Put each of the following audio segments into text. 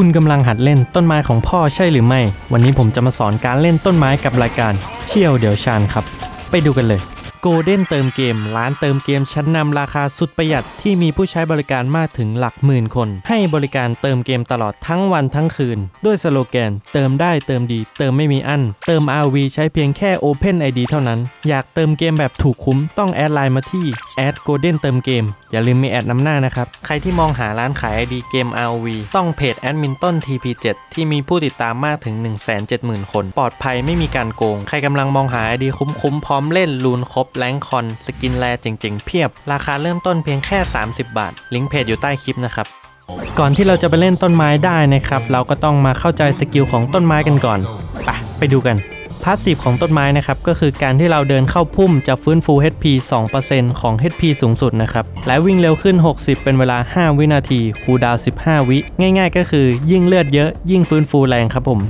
คุณกำลังหัดเล่นต้นไม้ของพ่อใช่หรือไม่ วันนี้ผมจะมาสอนการเล่นต้นไม้กับรายการเชี่ยวเดี๋ยวชานครับ ไปดูกันเลย โกลเด้นเติมเกม ร้านเติมเกมชั้นนำราคาสุดประหยัดที่มีผู้ใช้บริการมากถึงหลักหมื่นคน ให้บริการเติมเกมตลอดทั้งวันทั้งคืน ด้วยสโลแกน เติมได้เติมดี เติมไม่มีอั้น เติม RV ใช้เพียงแค่ Open ID เท่านั้น อยากเติมเกมแบบถูกคุ้มต้องแอดไลน์มาที่แอดโกลเด้นเติมเกม อย่าลืมมีแอดนำหน้านะครับ ใครที่มองหาร้านขาย ID เกม RV ต้องเพจแอดมินต้น TP7 ที่มีผู้ติดตามมากถึง 170,000 คน ปลอดภัยไม่มีการโกง ใครกำลังมองหา ID คุ้มๆพร้อมเล่นลูนครบแรงคอนสกินแลเจ๋งๆ เพียบ ราคาเริ่มต้นเพียงแค่ 30 บาท ลิงก์เพจอยู่ใต้คลิปนะครับก่อนที่เราจะไปเล่นต้นไม้ได้นะครับ เราก็ต้องมาเข้าใจสกิลของต้นไม้กันก่อนไปไปดูกันพาสซีฟของต้นไม้นะครับก็คือการที่เราเดินเข้าพุ่มจะฟื้นฟู HP 2%ของ HP สูงสุดนะครับ และวิ่งเร็วขึ้น 60 เป็นเวลา 5 วินาทีคูดาว 15 วิ ง่าย ๆ ก็คือยิ่งเลือดเยอะ ยิ่งฟื้นฟูแรงครับผม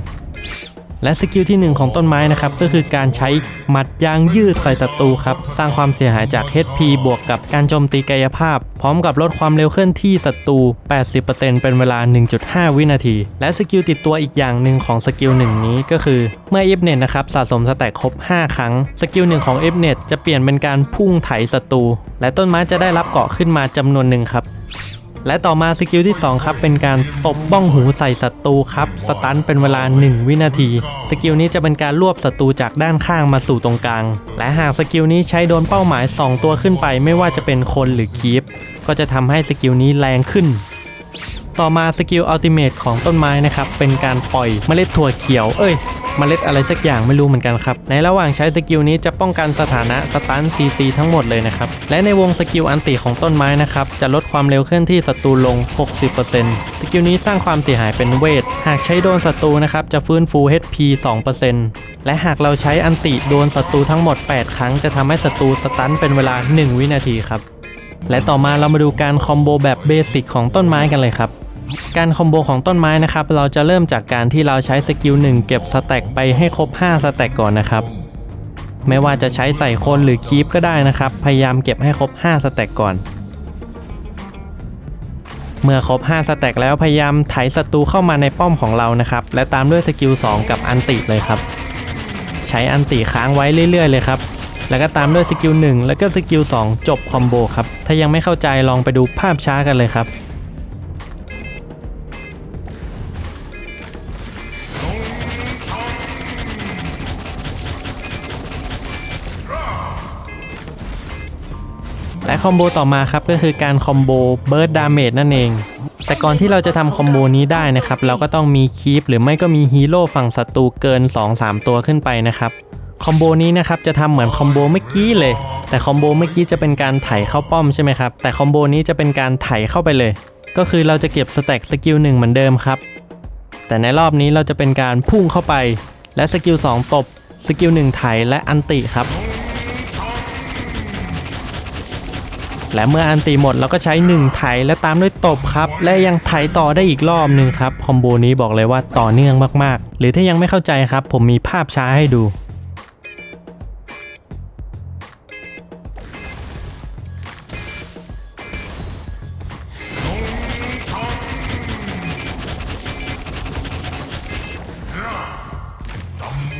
และสกิลที่ 1 ของต้นไม้นะครับก็คือการใช้หมัดยางยืดใส่ศัตรูครับสร้างความเสียหายจาก HP บวกกับการโจมตีกายภาพ พร้อมกับลดความเร็วเคลื่อนที่ศัตรู 80%เป็นเวลา 1.5 วินาที และสกิลติดตัวอีกอย่างหนึ่งของสกิลหนึ่งนี้ก็คือเมื่อ f n e t นะครับสะสมสแต็กครบ 5 ครั้ง สกิลหนึ่งของ f n e t จะเปลี่ยนเป็นการพุ่งไถศัตรูและต้นไม้จะได้รับเกาะขึ้นมาจำนวนหนึ่งครับ และต่อมาสกิลที่ 2 ครับ เป็นการตบบ้องหูใส่ศัตรูครับ สตันเป็นเวลา 1 วินาที สกิลนี้จะเป็นการรวบศัตรูจากด้านข้างมาสู่ตรงกลาง และหากสกิลนี้ใช้โดนเป้าหมาย 2 ตัวขึ้นไป ไม่ว่าจะเป็นคนหรือคีปก็จะทำให้สกิลนี้แรงขึ้นต่อมาสกิลอัลติเมทของต้นไม้นะครับ เป็นการปล่อยเมล็ดถั่วเขียว เอ้ย เมล็ดอะไรสักอย่างไม่รู้เหมือนกันครับ ในระหว่างใช้สกิลนี้จะป้องกันสถานะสตันซีซีทั้งหมดเลยนะครับ และในวงสกิลอันติของต้นไม้นะครับ จะลดความเร็วเคลื่อนที่ศัตรูลง 60%สกิลนี้สร้างความเสียหายเป็นเวท หากใช้โดนศัตรูนะครับจะฟื้นฟู HP 2%และหากเราใช้อันติโดนศัตรูทั้งหมด 8 ครั้งจะทำให้ศัตรูสตันเป็นเวลา 1 วินาทีครับและต่อมาเรามาดูการคอมโบแบบเบสิกของต้นไม้กันเลยครับ การคอมโบของต้นไม้นะครับ เราจะเริ่มจากการที่เราใช้สกิล1เก็บสแต็กไปให้ครบ 5 สแต็กก่อนนะครับ ไม่ว่าจะใช้ใส่คนหรือคีปก็ได้นะครับ พยายามเก็บให้ครบ 5 สแต็กก่อน เมื่อครบ 5 สแต็กแล้วพยายามไถศัตรูเข้ามาในป้อมของเรานะครับ และตามด้วยสกิล2กับอันติเลยครับ ใช้อันติค้างไว้เรื่อยๆ เลยครับแล้วก็ตามด้วยสกิล1แล้วก็สกิล2จบคอมโบครับ ถ้ายังไม่เข้าใจลองไปดูภาพช้ากันเลยครับ คอมโบต่อมาครับก็คือการคอมโบเบิร์ดดาเมจนั่นเอง แต่ก่อนที่เราจะทำคอมโบนี้ได้นะครับ เราก็ต้องมีคีปหรือไม่ก็มีฮีโร่ฝั่งศัตรูเกิน 2-3 ตัวขึ้นไปนะครับคอมโบนี้นะครับจะทำเหมือนคอมโบเมื่อกี้เลย แต่คอมโบเมื่อกี้จะเป็นการไถเข้าป้อมใช่ไหมครับ แต่คอมโบนี้จะเป็นการไถเข้าไปเลย ก็คือเราจะเก็บสแต็กสกิลหนึ่งเหมือนเดิมครับ แต่ในรอบนี้เราจะเป็นการพุ่งเข้าไป และสกิล2ตบ สกิล1ไถและอันติครับ และเมื่ออันตีหมดเราก็ใช้1ไถและตามด้วยตบครับ และยังไถต่อได้อีกรอบหนึ่งครับ คอมโบนี้บอกเลยว่าต่อเนื่องมากๆ หรือถ้ายังไม่เข้าใจครับ ผมมีภาพช้าให้ดู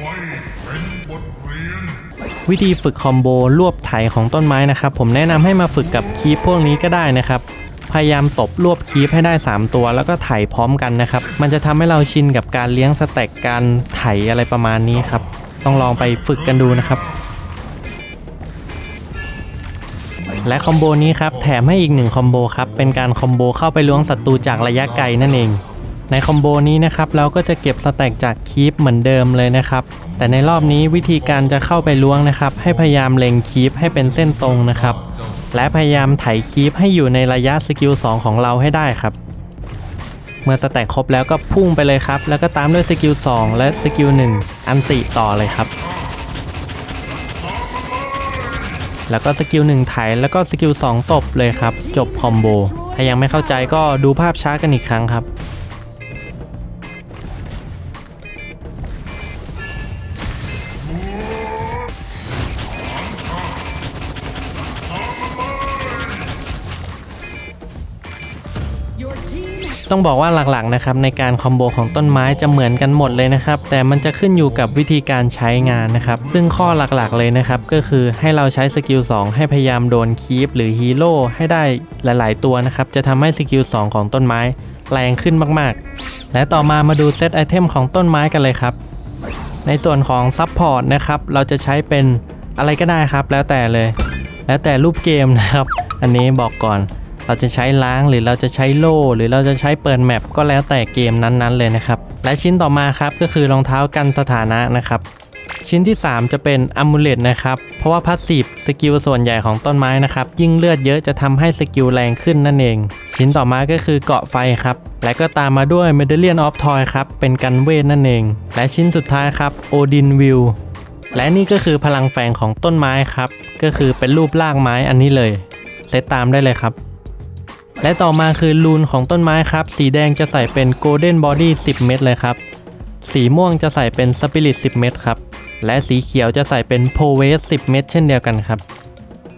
ไว้เป็นบทเรียน วิธีฝึกคอมโบรวบไถของต้นไม้นะครับ ผมแนะนำให้มาฝึกกับคีปพวกนี้ก็ได้นะครับ พยายามตบรวบคีปให้ได้ 3 ตัว แล้วก็ไถพร้อมกันนะครับ มันจะทำให้เราชินกับการเลี้ยงสแต็กการไถอะไรประมาณนี้ครับ ต้องลองไปฝึกกันดูนะครับและคอมโบนี้ครับแถมให้อีกหนึ่งคอมโบครับเป็นการคอมโบเข้าไปล้วงศัตรูจากระยะไกลนั่นเอง ในคอมโบนี้นะครับเราก็จะเก็บสแต็กจากคีปเหมือนเดิมเลยนะครับ แต่ในรอบนี้วิธีการจะเข้าไปล้วงนะครับ ให้พยายามเล็งคีปให้เป็นเส้นตรงนะครับ และพยายามไถคีปให้อยู่ในระยะสกิล2ของเราให้ได้ครับ เมื่อสแต็กครบแล้วก็พุ่งไปเลยครับ แล้วก็ตามด้วยสกิล2และสกิล1อันติต่อเลยครับ แล้วก็สกิล1ไถแล้วก็สกิล2ตบเลยครับ จบคอมโบถ้ายังไม่เข้าใจก็ดูภาพช้ากันอีกครั้งครับ ต้องบอกว่าหลักๆนะครับในการคอมโบของต้นไม้จะเหมือนกันหมดเลยนะครับ แต่มันจะขึ้นอยู่กับวิธีการใช้งานนะครับ ซึ่งข้อหลักๆเลยนะครับ ก็คือให้เราใช้สกิล2ให้พยายามโดนคีปหรือฮีโร่ให้ได้หลาย ๆ ตัวนะครับ จะทำให้สกิล2ของต้นไม้แรงขึ้นมากๆ และต่อมามาดูเซตไอเทมของต้นไม้กันเลยครับ ในส่วนของซับพอร์ตนะครับ เราจะใช้เป็นอะไรก็ได้ครับ แล้วแต่เลย แล้วแต่รูปเกมนะครับ อันนี้บอกก่อน เราจะใช้ล้างหรือเราจะใช้โล่หรือเราจะใช้เปิดแมปก็แล้วแต่เกมนั้นๆเลยนะครับและชิ้นต่อมาครับก็คือรองเท้ากันสถานะนะครับชิ้นที่ 3 จะเป็นอัมูเลตนะครับ เพราะว่าพาสซีฟสกิลส่วนใหญ่ของต้นไม้นะครับ ยิ่งเลือดเยอะจะทำให้สกิลแรงขึ้นนั่นเอง ชิ้นต่อมาก็คือเกาะไฟครับ และก็ตามมาด้วย Medallion of Toy ครับ เป็นกันเวทนั่นเอง และชิ้นสุดท้ายครับ Odin View และนี่ก็คือพลังแฝงของต้นไม้ครับ ก็คือเป็นรูปรากไม้อันนี้เลย เซตตามได้เลยครับ และต่อมาคือลูนของต้นไม้ครับ สีแดงจะใส่เป็น Golden Body 10 เม็ดเลยครับ สีม่วงจะใส่เป็น Spirit 10 เม็ดครับ และสีเขียวจะใส่เป็น p o w e s 10 เม็ดเช่นเดียวกันครับ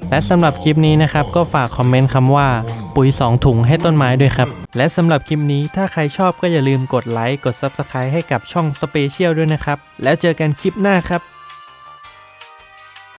และสำหรับคลิปนี้นะครับ ก็ฝากคอมเมนต์คำว่า ปุ๋ย 2 ถุงให้ต้นไม้ด้วยครับ และสำหรับคลิปนี้ถ้าใครชอบก็อย่าลืมกดไลค์กด Subscribe ให้กับช่อง Special ด้วยนะครับ แล้วเจอกันคลิปหน้าครับ